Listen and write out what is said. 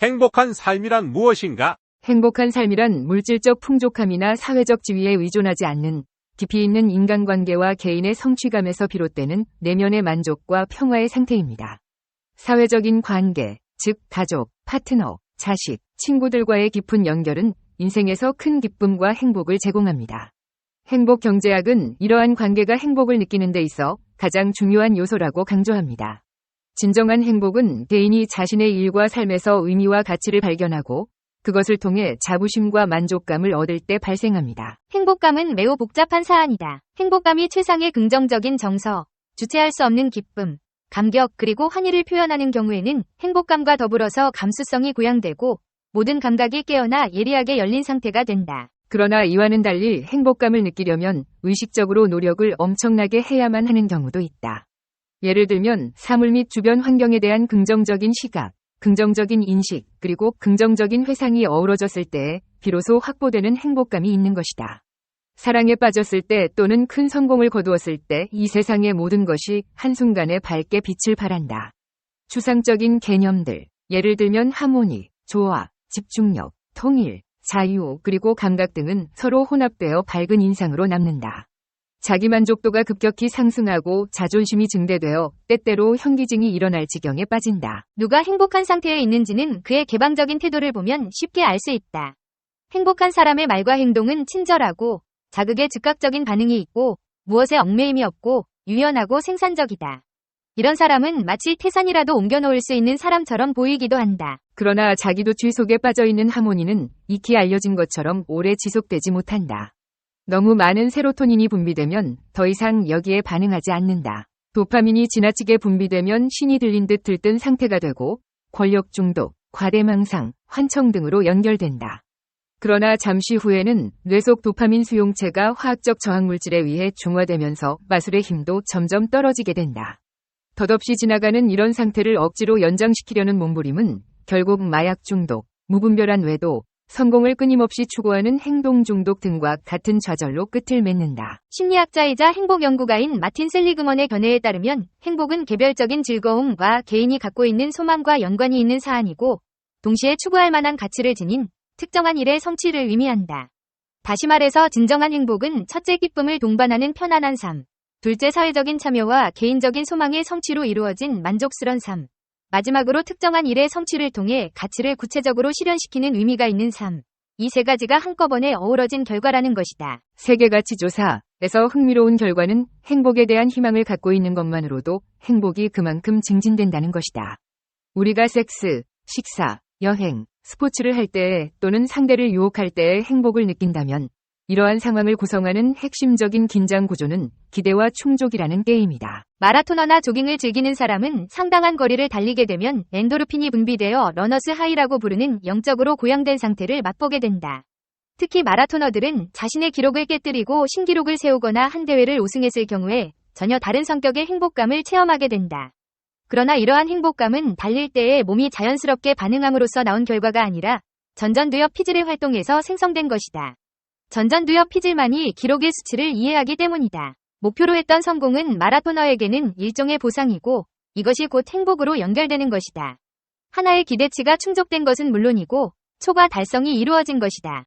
행복한 삶이란 무엇인가? 행복한 삶이란 물질적 풍족함이나 사회적 지위에 의존하지 않는 깊이 있는 인간관계와 개인의 성취감에서 비롯되는 내면의 만족과 평화의 상태입니다. 사회적인 관계, 즉 가족, 파트너, 자식, 친구들과의 깊은 연결은 인생에서 큰 기쁨과 행복을 제공합니다. 행복 경제학은 이러한 관계가 행복을 느끼는 데 있어 가장 중요한 요소라고 강조합니다. 진정한 행복은 개인이 자신의 일과 삶에서 의미와 가치를 발견하고 그것을 통해 자부심과 만족감을 얻을 때 발생합니다. 행복감은 매우 복잡한 사안이다. 행복감이 최상의 긍정적인 정서, 주체할 수 없는 기쁨, 감격 그리고 환희를 표현하는 경우에는 행복감과 더불어서 감수성이 고양되고 모든 감각이 깨어나 예리하게 열린 상태가 된다. 그러나 이와는 달리 행복감을 느끼려면 의식적으로 노력을 엄청나게 해야만 하는 경우도 있다. 예를 들면 사물 및 주변 환경에 대한 긍정적인 시각, 긍정적인 인식, 그리고 긍정적인 회상이 어우러졌을 때 비로소 확보되는 행복감이 있는 것이다. 사랑에 빠졌을 때 또는 큰 성공을 거두었을 때 이 세상의 모든 것이 한순간에 밝게 빛을 발한다. 추상적인 개념들, 예를 들면 하모니, 조화, 집중력, 통일, 자유, 그리고 감각 등은 서로 혼합되어 밝은 인상으로 남는다. 자기 만족도가 급격히 상승하고 자존심이 증대되어 때때로 현기증이 일어날 지경에 빠진다. 누가 행복한 상태에 있는지는 그의 개방적인 태도를 보면 쉽게 알 수 있다. 행복한 사람의 말과 행동은 친절하고 자극에 즉각적인 반응이 있고 무엇에 얽매임이 없고 유연하고 생산적이다. 이런 사람은 마치 태산이라도 옮겨놓을 수 있는 사람처럼 보이기도 한다. 그러나 자기도 쥐속에 빠져있는 하모니는 익히 알려진 것처럼 오래 지속되지 못한다. 너무 많은 세로토닌이 분비되면 더 이상 여기에 반응하지 않는다. 도파민이 지나치게 분비되면 신이 들린 듯 들뜬 상태가 되고 권력 중독, 과대망상, 환청 등으로 연결된다. 그러나 잠시 후에는 뇌 속 도파민 수용체가 화학적 저항물질에 의해 중화되면서 마술의 힘도 점점 떨어지게 된다. 덧없이 지나가는 이런 상태를 억지로 연장시키려는 몸부림은 결국 마약 중독, 무분별한 외도, 성공을 끊임없이 추구하는 행동 중독 등과 같은 좌절로 끝을 맺는다. 심리학자이자 행복 연구가인 마틴 셀리그먼의 견해에 따르면 행복은 개별적인 즐거움과 개인이 갖고 있는 소망과 연관이 있는 사안이고 동시에 추구할 만한 가치를 지닌 특정한 일의 성취를 의미한다. 다시 말해서 진정한 행복은 첫째 기쁨을 동반하는 편안한 삶, 둘째 사회적인 참여와 개인적인 소망의 성취로 이루어진 만족스런 삶, 마지막으로 특정한 일의 성취를 통해 가치를 구체적으로 실현시키는 의미가 있는 삶. 이 세 가지가 한꺼번에 어우러진 결과라는 것이다. 세계가치조사에서 흥미로운 결과는 행복에 대한 희망을 갖고 있는 것만으로도 행복이 그만큼 증진된다는 것이다. 우리가 섹스, 식사, 여행, 스포츠를 할 때 또는 상대를 유혹할 때의 행복을 느낀다면 이러한 상황을 구성하는 핵심적인 긴장 구조는 기대와 충족이라는 게임이다. 마라토너나 조깅을 즐기는 사람은 상당한 거리를 달리게 되면 엔도르핀이 분비되어 러너스 하이라고 부르는 영적으로 고양된 상태를 맛보게 된다. 특히 마라토너들은 자신의 기록을 깨뜨리고 신기록을 세우거나 한 대회를 우승했을 경우에 전혀 다른 성격의 행복감을 체험하게 된다. 그러나 이러한 행복감은 달릴 때에 몸이 자연스럽게 반응함으로써 나온 결과가 아니라 전전두엽 피질의 활동에서 생성된 것이다. 전전두엽 피질만이 기록의 수치를 이해하기 때문이다. 목표로 했던 성공은 마라토너에게는 일종의 보상이고 이것이 곧 행복으로 연결되는 것이다. 하나의 기대치가 충족된 것은 물론이고 초과 달성이 이루어진 것이다.